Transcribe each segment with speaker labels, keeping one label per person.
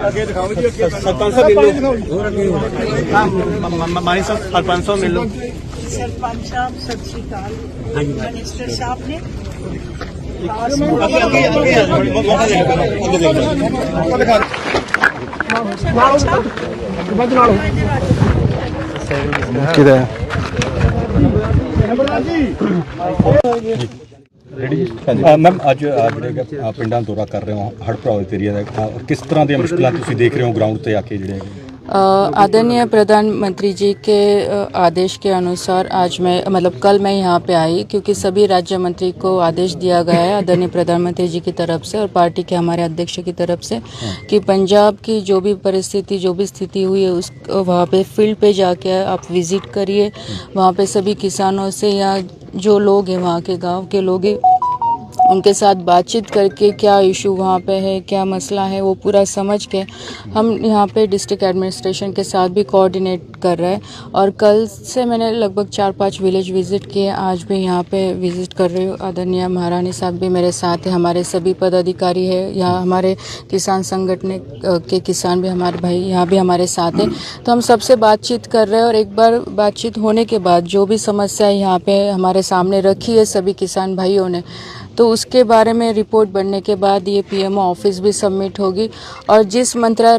Speaker 1: ਸਰਪੰਚ ਸਾਹਿਬ ਮਿਲ ਲਓ ਮਾਈ ਸਾਹਿਬ ਸਰਪੰਚ ਸਾਹਿਬ ਮਿਲ ਲਓ
Speaker 2: ਸਰਪੰਚ ਸਾਹਿਬ
Speaker 1: ਸਤਿ ਸ਼੍ਰੀ ਅਕਾਲ। ਮਿਨਿਸਟਰ ਸਾਹਿਬ ਨੇ ਕਿਹਦਾ ਨੰਬਰ ਜੀ
Speaker 3: ਕਿਹਦਾ
Speaker 4: ਮੈਮ ਅੱਜ ਆ ਜਿਹੜੇ ਪਿੰਡਾਂ ਦੌਰਾ ਕਰ ਰਹੇ ਹੋ ਹੜ੍ਹ ਪ੍ਰਭਾਵਿਤ ਏਰੀਆ ਦਾ ਕਿਸ ਤਰ੍ਹਾਂ ਦੀਆਂ ਮੁਸ਼ਕਲਾਂ ਤੁਸੀਂ ਦੇਖ ਰਹੇ ਹੋ ਗਰਾਊਂਡ ਤੇ ਆ ਕੇ ਜਿਹੜੇ
Speaker 5: आदरणीय प्रधानमंत्री जी के आदेश के अनुसार आज मैं मतलब कल मैं यहाँ पे आई क्योंकि सभी राज्य मंत्री को आदेश दिया गया है आदरणीय प्रधानमंत्री जी की तरफ़ से और पार्टी के हमारे अध्यक्ष की तरफ़ से कि पंजाब की जो भी परिस्थिति जो भी स्थिति हुई है उस वहाँ पे फ़ील्ड पे जाके आप विज़िट करिए। वहाँ पे सभी किसानों से या जो लोग हैं वहाँ के गाँव के लोग हैं उनके साथ बातचीत करके क्या इशू वहाँ पे है, क्या मसला है, वो पूरा समझ के हम यहाँ पे डिस्ट्रिक्ट एडमिनिस्ट्रेशन के साथ भी कोऑर्डिनेट कर रहे हैं। और कल से मैंने लगभग चार पाँच विलेज विज़िट किए, आज भी यहाँ पे विज़िट कर रही हूँ। आदरणीय महारानी साहब भी मेरे साथ हैं, हमारे सभी पदाधिकारी है, यहाँ हमारे किसान संगठन के किसान भी हमारे भाई, यहाँ भी हमारे साथ हैं। तो हम सबसे बातचीत कर रहे हैं और एक बार बातचीत होने के बाद जो भी समस्या यहाँ पे हमारे सामने रखी है सभी किसान भाइयों ने तो उसके बारे में रिपोर्ट बनने के बाद ये पीएमओ ऑफ़िस भी सबमिट होगी। और जिस मंत्रा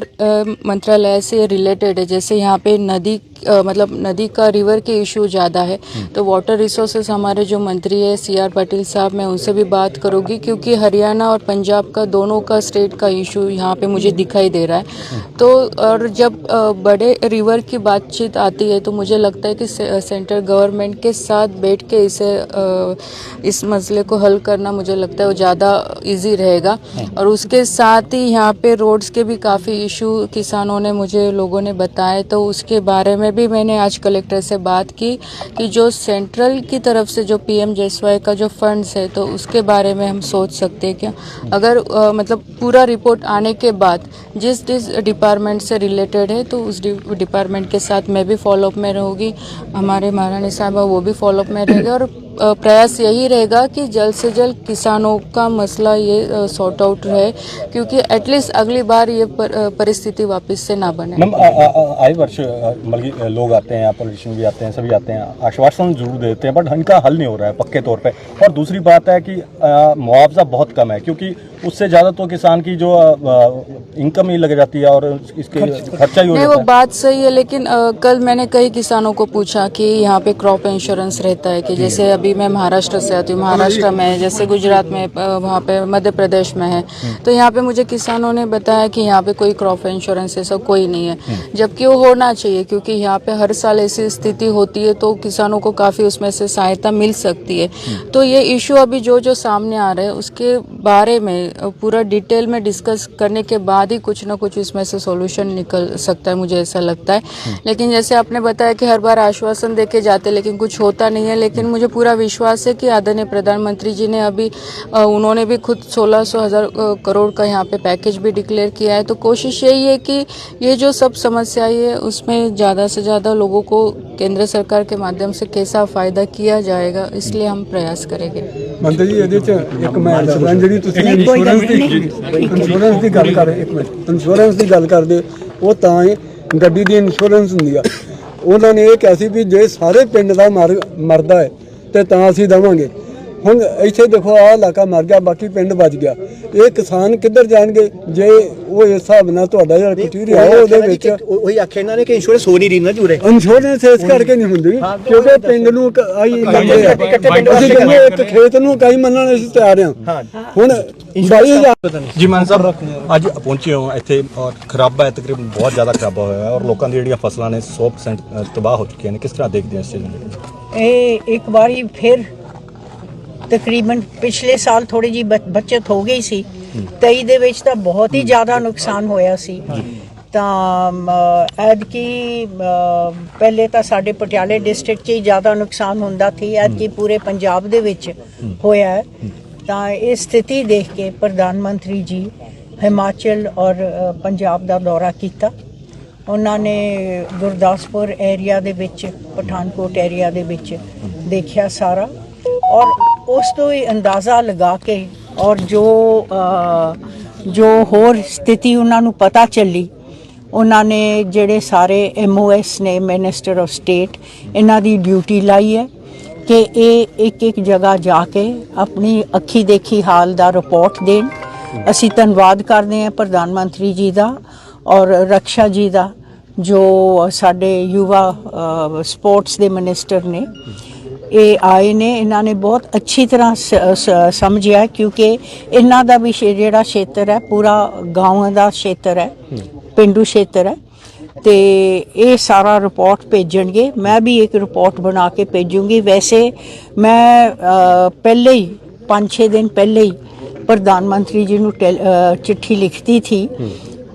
Speaker 5: मंत्रालय से रिलेटेड है जैसे यहाँ पे नदी मतलब नदी का रिवर के इशू ज़्यादा है तो वाटर रिसोर्सेज हमारे जो मंत्री है सी आर पाटिल साहब मैं उनसे भी बात करूँगी क्योंकि हरियाणा और पंजाब का दोनों का स्टेट का इशू यहाँ पे मुझे दिखाई दे रहा है। तो और जब बड़े रिवर की बातचीत आती है तो मुझे लगता है कि सेंट्रल गवर्नमेंट के साथ बैठ के इसे इस मसले को हल करना मुझे लगता है वो ज़्यादा इजी रहेगा। और उसके साथ ही यहाँ पे रोड्स के भी काफ़ी इशू किसानों ने मुझे लोगों ने बताए तो उसके बारे में भी मैंने आज कलेक्टर से बात की कि जो सेंट्रल की तरफ़ से जो पीएम जेएसवाई का जो फंड्स है तो उसके बारे में हम सोच सकते हैं क्या? अगर अ, मतलब पूरा रिपोर्ट आने के बाद जिस जिस डिपार्टमेंट से रिलेटेड है तो उस डिपार्टमेंट के साथ मैं भी फॉलोअप में रहूँगी। हमारे महारानी साहब वो भी फॉलोअप में रहेंगे और प्रयास यही रहेगा कि जल्द से जल्द किसानों का मसला ये सॉर्ट आउट रहे क्योंकि एटलीस्ट अगली बार ये पर, परिस्थिति वापस से ना बने।
Speaker 4: मैम आए वर्ष मतलब लोग आते हैं पॉलिटिशियन भी आते हैं सभी आते हैं आश्वासन ज़रूर देते हैं बट इनका हल नहीं हो रहा है पक्के तौर पर और दूसरी बात है कि मुआवजा बहुत कम है क्योंकि उससे ज़्यादा तो किसान की जो इनकम ही लग जाती है और इसके खर्चा ही हो
Speaker 5: वो बात सही है लेकिन कल मैंने कई किसानों को पूछा कि यहाँ पे क्रॉप इंश्योरेंस रहता है कि जैसे अभी मैं महाराष्ट्र से आती हूँ। महाराष्ट्र में जैसे गुजरात में वहाँ पे मध्य प्रदेश में है। तो यहाँ पे मुझे किसानों ने बताया कि यहाँ पे कोई क्रॉप इंश्योरेंस ऐसा कोई नहीं है। जबकि वो होना चाहिए क्योंकि यहाँ पे हर साल ऐसी स्थिति होती है तो किसानों को काफ़ी उसमें से सहायता मिल सकती है। तो ये इशू अभी जो जो सामने आ रहे हैं उसके बारे में पूरा डिटेल में डिस्कस करने के बाद ही कुछ ना कुछ इसमें से सॉल्यूशन निकल सकता है मुझे ऐसा लगता है। लेकिन जैसे आपने बताया कि हर बार आश्वासन देके जाते लेकिन कुछ होता नहीं है। लेकिन मुझे पूरा विश्वास है कि आदरणीय प्रधानमंत्री जी ने अभी अ, उन्होंने भी खुद सोलह सौ हज़ार करोड़ का यहाँ पे पैकेज भी डिक्लेयर किया है तो कोशिश यही है कि ये जो सब समस्याएं है उसमें ज़्यादा से ज़्यादा लोगों को केंद्र सरकार के माध्यम से कैसा फ़ायदा किया जाएगा इसलिए हम प्रयास करेंगे
Speaker 3: ਮੰਤਰੀ ਜੀ ਇਹਦੇ ਚ ਇੱਕ ਮੈਂ ਸਰਪੰਚ ਜਿਹੜੀ ਤੁਸੀਂ ਇੰਸ਼ੋਰੈਂਸ ਦੀ ਇੰਸ਼ੋਰੈਂਸ ਦੀ ਗੱਲ ਕਰ ਰਹੇ ਇੱਕ ਮਿੰਟ ਇੰਸ਼ੋਰੈਂਸ ਦੀ ਗੱਲ ਕਰਦੇ ਉਹ ਤਾਂ ਹੀ ਗੱਡੀ ਦੀ ਇੰਸ਼ੋਰੈਂਸ ਹੁੰਦੀ ਆ ਉਹਨਾਂ ਨੇ ਇਹ ਕਿਹਾ ਸੀ ਵੀ ਜੇ ਸਾਰੇ ਪਿੰਡ ਦਾ ਮਰ ਮਰਦਾ ਹੈ ਤੇ ਤਾਂ ਅਸੀਂ ਦਵਾਂਗੇ। ਹੁਣ ਇੱਥੇ ਦੇਖੋ ਆਹ ਇਲਾਕਾ ਮਰ ਗਿਆ ਬਾਕੀ ਪਿੰਡ ਬਚ ਗਿਆ। ਇਹ ਕਿਸਾਨ ਕਿੱਧਰ ਜਾਣਗੇ? ਜੇ ਉਹ ਇਸ ਹਿਸਾਬ ਨਾਲ ਤੁਹਾਡਾ ਜਿਹੜਾ ਕਟੀਰੀਆ ਉਹਦੇ ਵਿੱਚ
Speaker 1: ਉਹੀ ਆਖਿਆ ਇਹਨਾਂ ਨੇ ਕਿ ਇੰਸ਼ੋਰੈਂਸ ਹੋ ਨਹੀਂ ਰਹੀ ਨਾ ਜੁਰੇ।
Speaker 3: ਇੰਸ਼ੋਰੈਂਸ ਇਸ ਕਰਕੇ ਨਹੀਂ ਹੁੰਦੀ ਕਿਉਂਕਿ ਪਿੰਡ ਨੂੰ ਆਈ ਆ।
Speaker 1: ਪਿੰਡ
Speaker 3: ਅਸੀਂ ਕਹਿੰਦੇ ਇੱਕ ਖੇਤ ਨੂੰ ਕਈ ਮੰਨਣ ਅਸੀਂ ਤਿਆਰ ਹਾਂ। ਹੁਣ 22000
Speaker 4: ਜੀ ਮਾਨ ਸਾਹਿਬ ਅੱਜ ਪਹੁੰਚੇ ਹੋ ਇੱਥੇ ਔਰ ਖਰਾਬਾ ਹੈ ਤਕਰੀਬਨ ਬਹੁਤ ਜ਼ਿਆਦਾ ਖਰਾਬਾ ਹੋਇਆ ਹੈ ਔਰ ਲੋਕਾਂ ਦੀ ਜਿਹੜੀਆਂ ਫਸਲਾਂ ਨੇ 100% ਤਬਾਹ ਹੋ ਚੁੱਕੀਆਂ ਨੇ। ਕਿਸ ਤਰ੍ਹਾਂ ਦੇਖਦੇ ਹੋ ਇਸ ਚੀਜ਼ ਨੂੰ?
Speaker 2: ਇਹ ਇੱਕ ਵਾਰੀ ਫਿਰ ਤਕਰੀਬਨ ਪਿਛਲੇ ਸਾਲ ਥੋੜੀ ਜੀ ਬਚਤ ਹੋ ਗਈ ਸੀ। 23 ਦੇ ਵਿੱਚ ਤਾਂ ਬਹੁਤ ਹੀ ਜ਼ਿਆਦਾ ਨੁਕਸਾਨ ਹੋਇਆ ਸੀ। ਤਾਂ ਐਤਕੀ ਪਹਿਲੇ ਤਾਂ ਸਾਡੇ ਪਟਿਆਲੇ ਡਿਸਟ੍ਰਿਕਟ 'ਚ ਹੀ ਜ਼ਿਆਦਾ ਨੁਕਸਾਨ ਹੁੰਦਾ ਸੀ। ਐਤਕੀ ਪੂਰੇ ਪੰਜਾਬ ਦੇ ਵਿੱਚ ਹੋਇਆ ਤਾਂ ਇਹ ਸਥਿਤੀ ਦੇਖ ਕੇ ਪ੍ਰਧਾਨ ਮੰਤਰੀ ਜੀ ਹਿਮਾਚਲ ਔਰ ਪੰਜਾਬ ਦਾ ਦੌਰਾ ਕੀਤਾ। ਉਹਨਾਂ ਨੇ ਗੁਰਦਾਸਪੁਰ ਏਰੀਆ ਦੇ ਵਿੱਚ, ਪਠਾਨਕੋਟ ਏਰੀਆ ਦੇ ਵਿੱਚ ਦੇਖਿਆ ਸਾਰਾ। ਔਰ ਉਸ ਤੋਂ ਹੀ ਅੰਦਾਜ਼ਾ ਲਗਾ ਕੇ ਔਰ ਜੋ ਜੋ ਹੋਰ ਸਥਿਤੀ ਉਹਨਾਂ ਨੂੰ ਪਤਾ ਚੱਲੀ, ਉਹਨਾਂ ਨੇ ਜਿਹੜੇ ਸਾਰੇ ਐਮਓਐਸ ਨੇ ਮਿਨਿਸਟਰ ਆਫ ਸਟੇਟ ਇਹਨਾਂ ਦੀ ਡਿਊਟੀ ਲਾਈ ਹੈ ਕਿ ਇਹ ਇੱਕ ਇੱਕ ਜਗ੍ਹਾ ਜਾ ਕੇ ਆਪਣੀ ਅੱਖੀ ਦੇਖੀ ਹਾਲ ਦਾ ਰਿਪੋਰਟ ਦੇਣ। ਅਸੀਂ ਧੰਨਵਾਦ ਕਰਦੇ ਹਾਂ ਪ੍ਰਧਾਨ ਮੰਤਰੀ ਜੀ ਦਾ। ਔਰ ਰਕਸ਼ਾ ਜੀ ਦਾ, ਜੋ ਸਾਡੇ ਯੁਵਾ ਸਪੋਰਟਸ ਦੇ ਮਿਨਿਸਟਰ ਨੇ, ਇਹ ਆਏ ਨੇ, ਇਹਨਾਂ ਨੇ ਬਹੁਤ ਅੱਛੀ ਤਰ੍ਹਾਂ ਸ- ਸਮਝਿਆ ਕਿਉਂਕਿ ਇਹਨਾਂ ਦਾ ਵੀ ਜਿਹੜਾ ਖੇਤਰ ਹੈ, ਪੂਰਾ ਗਾਂਵਾਂ ਦਾ ਖੇਤਰ ਹੈ, ਪਿੰਡੂ ਖੇਤਰ ਹੈ, ਤੇ ਇਹ ਸਾਰਾ ਰਿਪੋਰਟ ਭੇਜਣਗੇ। ਮੈਂ ਵੀ ਇੱਕ ਰਿਪੋਰਟ ਬਣਾ ਕੇ ਭੇਜੂੰਗੀ। ਵੈਸੇ ਮੈਂ ਪਹਿਲੇ ਹੀ 5-6 ਦਿਨ ਪਹਿਲੇ ਹੀ ਪ੍ਰਧਾਨ ਮੰਤਰੀ ਜੀ ਨੂੰ ਟੈਲ- ਚਿੱਠੀ ਲਿਖਤੀ ਥੀ।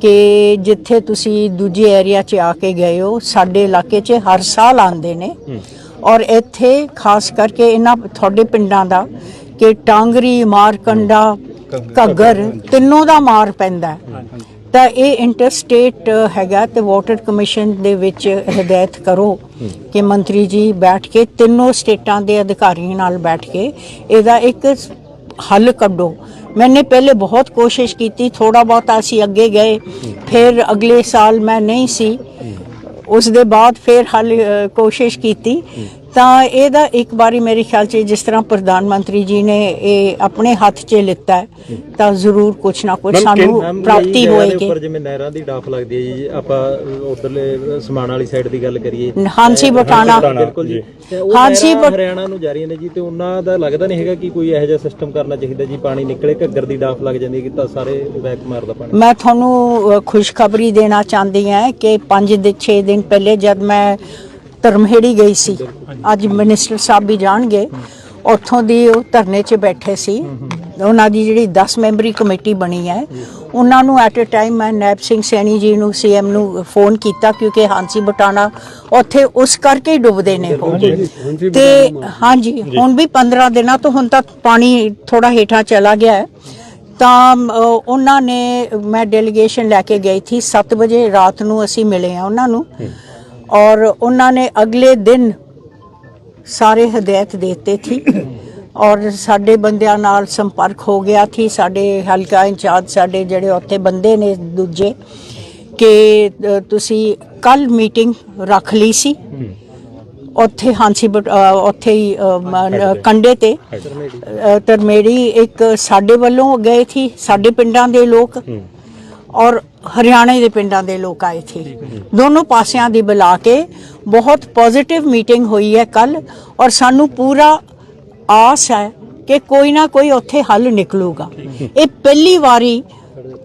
Speaker 2: ਕਿ ਜਿੱਥੇ ਤੁਸੀਂ ਦੂਜੇ ਏਰੀਆ 'ਚ ਆ ਕੇ ਗਏ ਹੋ ਸਾਡੇ ਇਲਾਕੇ 'ਚ ਹਰ ਸਾਲ ਆਉਂਦੇ ਨੇ। ਔਰ ਇੱਥੇ ਖਾਸ ਕਰਕੇ ਇਹਨਾਂ ਤੁਹਾਡੇ ਪਿੰਡਾਂ ਦਾ ਕਿ ਟਾਂਗਰੀ ਮਾਰਕੰਡਾ ਘੱਗਰ। ਤਿੰਨੋਂ ਦਾ ਮਾਰ ਪੈਂਦਾ। ਤਾਂ ਇਹ ਇੰਟਰਸਟੇਟ ਹੈਗਾ ਤੇ ਵਾਟਰ ਕਮਿਸ਼ਨ ਦੇ ਵਿੱਚ ਹਦਾਇਤ ਕਰੋ ਕਿ ਮੰਤਰੀ ਜੀ ਬੈਠ ਕੇ ਤਿੰਨੋਂ ਸਟੇਟਾਂ ਦੇ ਅਧਿਕਾਰੀਆਂ ਨਾਲ ਬੈਠ ਕੇ ਇਹਦਾ ਇੱਕ ਹੱਲ ਕੱਢੋ। ਮੈਨੇ ਪਹਿਲੇ ਬਹੁਤ ਕੋਸ਼ਿਸ਼ ਕੀਤੀ ਥੋੜਾ ਬਹੁਤ ਅਸੀਂ ਅੱਗੇ ਗਏ ਫਿਰ ਅਗਲੇ ਸਾਲ ਮੈਂ ਨਹੀਂ ਸੀ ਉਸ ਦੇ ਬਾਅਦ ਫਿਰ ਹੱਲ ਕੋਸ਼ਿਸ਼ ਕੀਤੀ ਤਾਂ ਇਹਦਾ ਇੱਕ ਵਾਰੀ ਮੇਰੇ ਖਿਆਲ 'ਚ ਜਿਸ ਤਰ੍ਹਾਂ ਪ੍ਰਧਾਨ ਮੰਤਰੀ ਜੀ ਨੇ ਇਹ ਆਪਣੇ ਹੱਥ 'ਚ ਲਿੱਤਾ ਤਾਂ ਜ਼ਰੂਰ ਕੁਛ ਨਾ ਕੁਛ ਸਾਨੂੰ ਪ੍ਰਾਪਤੀ ਹੋਏਗੀ।
Speaker 6: ਉੱਪਰ ਜਿਵੇਂ ਨਹਿਰਾਂ ਦੀ ਡਾਫ ਲੱਗਦੀ ਹੈ ਜੀ ਆਪਾਂ ਉਧਰਲੇ ਸਮਾਨ ਵਾਲੀ ਸਾਈਡ ਦੀ ਗੱਲ ਕਰੀਏ।
Speaker 2: ਹਾਂਸੀ ਬਟਾਣਾ।
Speaker 6: ਬਿਲਕੁਲ ਜੀ।
Speaker 2: ਹਾਂਸੀ
Speaker 6: ਹਰਿਆਣਾ ਨੂੰ ਜਾ ਰਹੀਆਂ ਨੇ ਜੀ ਤੇ ਉਹਨਾਂ ਦਾ ਲੱਗਦਾ ਨਹੀਂ ਹੈਗਾ ਕਿ ਕੋਈ ਇਹੋ ਜਿਹਾ ਸਿਸਟਮ ਕਰਨਾ ਚਾਹੀਦਾ ਜੀ ਪਾਣੀ ਨਿਕਲੇ ਘੱਗਰ ਦੀ ਡਾਫ ਲੱਗ ਜਾਂਦੀ ਹੈ ਕਿ ਤਾਂ ਸਾਰੇ ਬੈਕ ਮਾਰਦਾ ਪਾਣੀ।
Speaker 2: ਮੈਂ ਤੁਹਾਨੂੰ ਖੁਸ਼ਖਬਰੀ ਦੇਣਾ ਚਾਹੁੰਦੀ ਹਾਂ ਕਿ 5 ਦੇ 6 ਦਿਨ ਪਹਿਲੇ ਜਦ ਮੈਂ ਧਰਮਹੇੜੀ ਗਈ ਸੀ। ਅੱਜ ਮਿਨਿਸਟਰ ਸਾਹਿਬ ਵੀ ਜਾਣਗੇ। ਉੱਥੋਂ ਦੀ ਉਹ ਧਰਨੇ 'ਚ ਬੈਠੇ ਸੀ। ਉਹਨਾਂ ਦੀ ਜਿਹੜੀ 10 ਮੈਂਬਰੀ ਕਮੇਟੀ ਬਣੀ ਹੈ। ਉਹਨਾਂ ਨੂੰ ਐਟ ਅ ਟਾਈਮ ਮੈਂ ਨੈਬ ਸਿੰਘ ਸੈਣੀ ਜੀ ਨੂੰ ਸੀਐਮ ਨੂੰ ਫੋਨ ਕੀਤਾ ਕਿਉਂਕਿ ਹਾਂਸੀ ਬਟਾਣਾ ਉੱਥੇ ਉਸ ਕਰਕੇ ਹੀ ਡੁੱਬਦੇ ਨੇ ਉਹ। ਤੇ ਹਾਂਜੀ। ਹੁਣ ਵੀ 15 ਦਿਨਾਂ ਤੋਂ ਹੁਣ ਤੱਕ ਪਾਣੀ ਥੋੜਾ ਹੇਠਾਂ ਚਲਾ ਗਿਆ ਹੈ। ਤਾਂ ਉਹਨਾਂ ਨੇ ਮੈਂ ਡੈਲੀਗੇਸ਼ਨ ਲੈ ਕੇ ਗਈ ਥੀ। 7 ਵਜੇ ਰਾਤ ਨੂੰ ਅਸੀਂ ਮਿਲੇ ਆ ਉਹਨਾਂ ਨੂੰ। ਔਰ ਉਹਨਾਂ ਨੇ ਅਗਲੇ ਦਿਨ ਸਾਰੇ ਹਦਾਇਤ ਦੇਤੇ ਥੀ ਔਰ ਸਾਡੇ ਬੰਦਿਆਂ ਨਾਲ ਸੰਪਰਕ ਹੋ ਗਿਆ ਥੀ ਸਾਡੇ ਹਲਕਾ ਇੰਚਾਰਜ ਸਾਡੇ ਜਿਹੜੇ ਉੱਥੇ ਬੰਦੇ ਨੇ ਦੂਜੇ ਕਿ ਤੁਸੀਂ ਕੱਲ ਮੀਟਿੰਗ ਰੱਖ ਲਈ ਸੀ। ਉੱਥੇ ਹਾਂਸੀ ਉੱਥੇ ਹੀ ਕੰਡੇ ਤੇ ਤਰਮੇੜੀ ਇੱਕ ਸਾਡੇ ਵੱਲੋਂ ਗਏ ਥੀ ਸਾਡੇ ਪਿੰਡਾਂ ਦੇ ਲੋਕ। ਔਰ ਹਰਿਆਣੇ ਦੇ ਪਿੰਡਾਂ ਦੇ ਲੋਕ ਆਏ ਥੇ ਦੋਨੋਂ ਪਾਸਿਆਂ ਦੀ ਬੁਲਾ ਕੇ ਬਹੁਤ ਪੋਜ਼ਿਟਿਵ ਮੀਟਿੰਗ ਹੋਈ ਹੈ ਕੱਲ ਔਰ ਸਾਨੂੰ ਪੂਰਾ ਆਸ ਹੈ ਕਿ ਕੋਈ ਨਾ ਕੋਈ ਉੱਥੇ ਹੱਲ ਨਿਕਲੂਗਾ। ਇਹ ਪਹਿਲੀ ਵਾਰੀ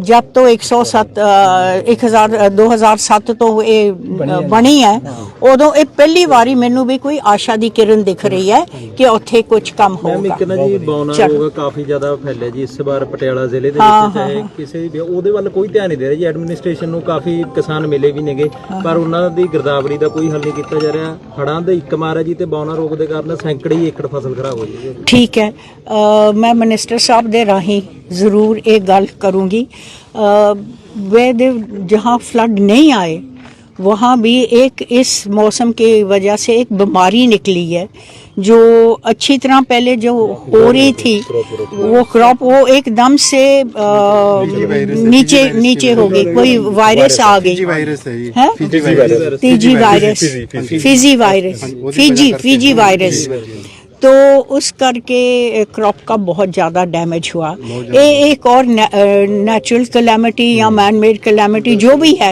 Speaker 2: ਜਦ ਤੋਂ 107 ਅ, 1000 ਅ, 2007 ਤੋਂ ਇਹ ਬਣੀ ਹੈ ਉਦੋਂ ਇਹ ਪਹਿਲੀ ਵਾਰੀ ਮੈਨੂੰ ਵੀ ਕੋਈ ਆਸ਼ਾ ਦੀ ਕਿਰਨ ਦਿਖ ਰਹੀ ਹੈ ਕਿ ਉੱਥੇ ਕੁਝ ਕੰਮ ਹੋਊਗਾ
Speaker 6: ਇੱਕ ਨਾ ਜੀ ਬੌਨਾ
Speaker 2: ਚਲੋ।
Speaker 6: ਰੋਗ ਕਾਫੀ ਜ਼ਿਆਦਾ ਫੈਲਿਆ ਜੀ ਇਸ ਵਾਰ ਪਟਿਆਲਾ ਜ਼ਿਲ੍ਹੇ ਦੇ
Speaker 2: ਹਾਂ,
Speaker 6: ਵਿੱਚ ਚਾਹੇ ਕਿਸੇ ਵੀ ਉਹਦੇ ਵੱਲ ਕੋਈ ਧਿਆਨ ਨਹੀਂ ਦੇ ਰਿਹਾ ਜੀ। ਐਡਮਿਨਿਸਟ੍ਰੇਸ਼ਨ ਨੂੰ ਕਾਫੀ ਕਿਸਾਨ ਮਿਲੇ ਵੀ ਨੇਗੇ ਪਰ ਉਹਨਾਂ ਦੀ ਗਿਰਦਾਵਰੀ ਦਾ ਕੋਈ ਹੱਲ ਨਹੀਂ ਕੀਤਾ ਜਾ ਰਿਹਾ। ਹੜਾਂ ਦੇ ਇੱਕ ਮਾਰ ਹੈ ਜੀ ਤੇ ਬੌਨਾ ਰੋਗ ਦੇ ਕਾਰਨ ਸੈਂਕੜੇ ਏਕੜ ਫਸਲ ਖਰਾਬ ਹੋ ਜੀ
Speaker 2: ਠੀਕ ਹੈ। ਅ, ਮੈਂ ਮਿਨਿਸਟਰ ਸਾਹਿਬ ਦੇ ਰਾਹੀਂ ज़रूर एक गल करूँगी। वे जहाँ फ्लड नहीं आए वहाँ भी एक इस मौसम के वजह से एक बीमारी निकली है जो अच्छी तरह पहले जो हो रही थी वो क्रॉप वो एकदम से नीचे नीचे हो गई कोई वायरस आ गई।
Speaker 1: है
Speaker 2: तीजी virus. Fiji virus. Fiji virus. तो उस करके क्रॉप का बहुत ज़्यादा डैमेज हुआ ये एक और नेचुरल कलेमिटी या मैन मेड कलेमिटी जो भी है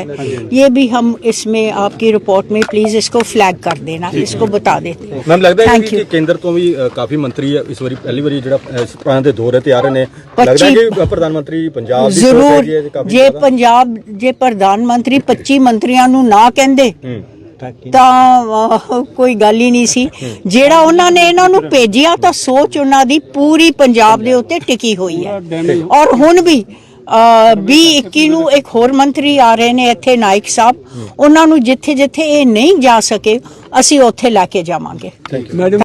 Speaker 2: ये भी हम इसमें आपकी रिपोर्ट में प्लीज़ इसको फ्लैग कर देना इसको बता देते
Speaker 4: ਮੈਮ ਲੱਗਦਾ ਹੈ
Speaker 2: Thank
Speaker 4: ਕਿ
Speaker 2: you.
Speaker 4: ਕੇਂਦਰ ਤੋਂ ਵੀ ਅ, ਕਾਫੀ ਮੰਤਰੀ ਇਸ ਵਾਰੀ ਪਹਿਲੀ ਵਾਰੀ ਜਿਹੜਾ ਅ, ਇਸ ਤਰ੍ਹਾਂ ਦੇ ਦੌਰੇ ਤੇ ਆ ਰਹੇ ਨੇ ਲੱਗਦਾ ਹੈ ਕਿ ਪ੍ਰਧਾਨ ਮੰਤਰੀ ਪੰਜਾਬ ਦੀ ਸੋਚ
Speaker 2: ਜ਼ਰੂਰ
Speaker 4: ਹੈਗੀ ਹੈ ਕਾਫੀ
Speaker 2: ਜੇ
Speaker 4: ਜ਼ਿਆਦਾ।
Speaker 2: ਪੰਜਾਬ ਜੇ ਪ੍ਰਧਾਨ ਮੰਤਰੀ 25 ਮੰਤਰੀਆਂ ਨੂੰ ਨਾ ਕਹਿੰਦੇ ਤਾਂ ਅਹ, ਕੋਈ ਗੱਲ ਹੀ ਨਹੀਂ ਸੀ। ਜਿਹੜਾ ਉਹਨਾਂ ਨੇ ਇਹਨਾਂ ਨੂੰ ਭੇਜਿਆ ਤਾਂ ਸੋਚ ਉਹਨਾਂ ਦੀ ਪੂਰੀ ਪੰਜਾਬ ਦੇ ਉੱਤੇ ਟਿਕੀ ਹੋਈ ਹੈ। ਔਰ ਹੁਣ ਵੀ ਵੀ 21 ਨੂੰ ਇੱਕ ਹੋਰ ਮੰਤਰੀ ਆ ਰਹੇ ਨੇ ਇੱਥੇ ਨਾਇਕ ਸਾਹਿਬ। ਉਹਨਾਂ ਨੂੰ ਜਿੱਥੇ ਜਿੱਥੇ ਇਹ ਨਹੀਂ ਜਾ ਸਕੇ ਅਸੀਂ ਉੱਥੇ ਲੈ ਕੇ ਜਾਵਾਂਗੇ।
Speaker 3: ਮੈਡਮ